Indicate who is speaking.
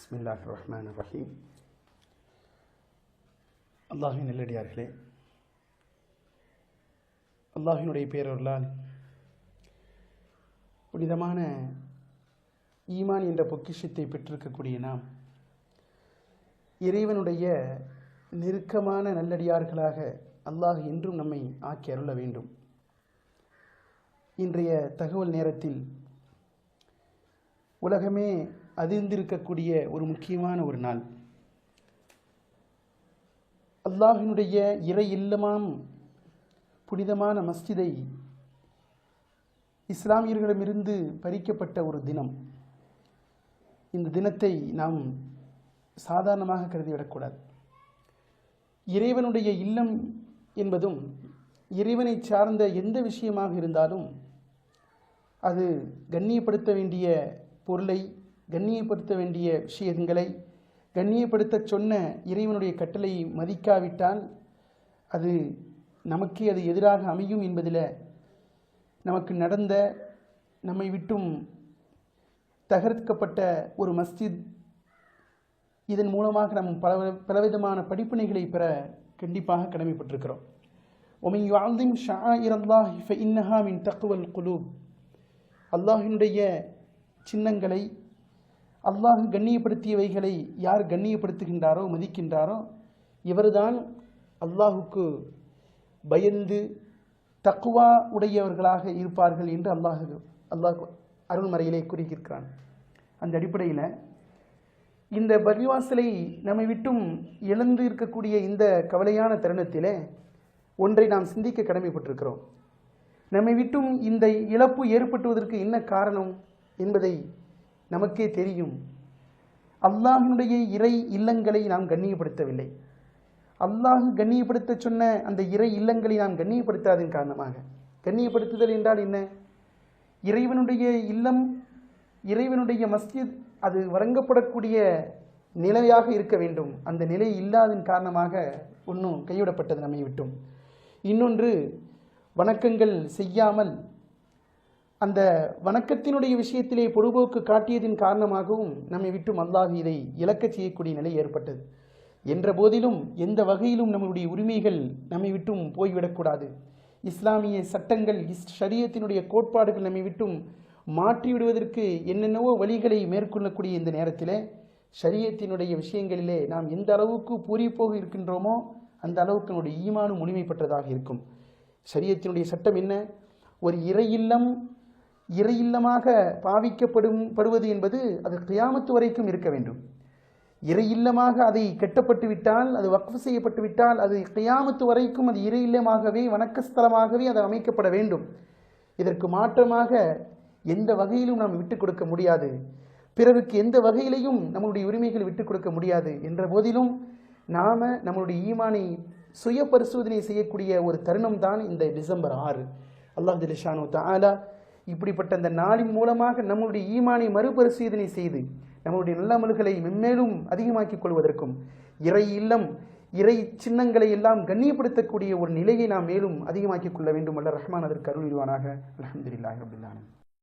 Speaker 1: பிஸ்மில்லாஹ் ரஹ்மான் ரஹீம் அல்லாஹின் நல்லடியார்களே அல்லாஹினுடைய பேரொருளால் புனிதமான ஈமான் என்ற பொக்கிஷத்தை பெற்றிருக்கக்கூடிய நாம் இறைவனுடைய நெருக்கமான நல்லடியார்களாக அல்லாஹ் என்றும் நம்மை ஆக்கி அருள வேண்டும். இன்றைய தகவல் நேரத்தில் உலகமே அதிர்ந்திருக்கக்கூடிய ஒரு முக்கியமான ஒரு நாள். அல்லாஹினுடைய இறை இல்லமாம் புனிதமான மஸ்ஜிதை இஸ்லாமியர்களிடமிருந்து பறிக்கப்பட்ட ஒரு தினம். இந்த தினத்தை நாம் சாதாரணமாக கருதிவிடக்கூடாது. இறைவனுடைய இல்லம் என்பதும் இறைவனை சார்ந்த எந்த விஷயமாக இருந்தாலும் அது கண்ணியப்படுத்த வேண்டிய பொருளை கண்ணியப்படுத்த வேண்டிய விஷயங்களை கண்ணியப்படுத்த சொன்ன இறைவனுடைய கட்டளை மதிக்காவிட்டால் அது நமக்கே அது எதிராக அமையும் என்பதில் நமக்கு நடந்த நம்மை விட்டும் தகர்க்கப்பட்ட ஒரு மஸ்ஜித் இதன் மூலமாக நம் பல பலவிதமான படிப்பினைகளை பெற கண்டிப்பாக கடமைப்பட்டிருக்கிறோம். ஒமை வாழ்ந்தின் ஷா இரல்லாஹ் இன்னஹா மின் தக்குவல் குலூப் அல்லாஹினுடைய சின்னங்களை அல்லாஹ் கண்ணியப்படுத்தியவைகளை யார் கண்ணியப்படுத்துகின்றாரோ மதிக்கின்றாரோ இவர்தான் அல்லாஹுக்கு பயந்து தக்குவா உடையவர்களாக இருப்பார்கள் என்று அல்லாஹ் அல்லாஹ் அருள்மறையிலே கூறியிருக்கிறான். அந்த அடிப்படையில் இந்த பள்ளிவாசலை நம்மை விட்டும் எழுந்து இருக்கக்கூடிய இந்த கவலையான தருணத்திலே ஒன்றை நாம் சிந்திக்க கடமைப்பட்டிருக்கிறோம். நம்மை விட்டும் இந்த இழப்பு ஏற்பட்டுவதற்கு என்ன காரணம் என்பதை நமக்கே தெரியும். அல்லாஹினுடைய இறை இல்லங்களை நாம் கண்ணியப்படுத்தவில்லை. அல்லாஹ் கண்ணியப்படுத்த சொன்ன அந்த இறை இல்லங்களை நாம் கண்ணியப்படுத்தாதன் காரணமாக. கண்ணியப்படுத்துதல் என்றால் என்ன? இறைவனுடைய இல்லம் இறைவனுடைய மஸ்ஜித் அது வழங்கப்படக்கூடிய நிலையாக இருக்க வேண்டும். அந்த நிலை இல்லாதன் காரணமாக ஒன்றும் கைவிடப்பட்டது நம்மை விட்டும். இன்னொன்று வணக்கங்கள் செய்யாமல் அந்த வணக்கத்தினுடைய விஷயத்திலே பொடுபோக்கு காட்டியதின் காரணமாகவும் நம்மை விட்டும் அல்லாஹ் இதை இழக்க செய்யக்கூடிய நிலை ஏற்பட்டது. என்ற போதிலும் எந்த வகையிலும் நம்முடைய உரிமைகள் நம்மை விட்டும் போய்விடக்கூடாது இஸ்லாமிய சட்டங்கள் இஸ் ஷரியத்தினுடைய கோட்பாடுகள் நம்மை விட்டும் மாற்றிவிடுவதற்கு என்னென்னவோ வழிகளை மேற்கொள்ளக்கூடிய இந்த நேரத்தில் ஷரியத்தினுடைய விஷயங்களிலே நாம் எந்த அளவுக்கு பூரிப்போக இருக்கின்றோமோ அந்த அளவுக்கு நம்முடைய ஈமானும் முழுமை பெற்றதாக இருக்கும். ஷரியத்தினுடைய சட்டம் என்ன? ஒரு இறையில்லம் இறை இல்லமாக பாவிக்கப்படும் படுவது என்பது அது கியாமத்து வரைக்கும் இருக்க வேண்டும். இறை இல்லமாக அதை கெட்டப்பட்டு விட்டால் அது வக்ஃபு செய்யப்பட்டு விட்டால் அது கியாமத்து வரைக்கும் அது இறை இல்லமாகவே வணக்கஸ்தலமாகவே அது அமைக்கப்பட வேண்டும். இதற்கு மாற்றமாக எந்த வகையிலும் நாம் விட்டுக் கொடுக்க முடியாது. பிறருக்கு எந்த வகையிலையும் நம்மளுடைய உரிமைகள் விட்டுக் கொடுக்க முடியாது என்ற போதிலும் நாம் நம்மளுடைய ஈமானை சுய பரிசோதனை செய்யக்கூடிய ஒரு தருணம் தான் இந்த டிசம்பர் ஆறு. அல்லாஹ் ஜலிஷானு தாலா இப்படிப்பட்ட அந்த நாளின் மூலமாக நம்முடைய ஈமானை மறுபரிசீலனை செய்து நம்முடைய நல்லமல்களை மென்மேலும் அதிகமாக்கிக் கொள்வதற்கும் இறை இல்லம் இறை சின்னங்களை எல்லாம் கண்ணியப்படுத்தக்கூடிய ஒரு நிலையை நாம் மேலும் அதிகமாக்கிக் கொள்ள வேண்டும் அல்ல ரஹ்மான் அதற்கு அருள்வானாக அலமதுல்லாஹ் அப்படில்லான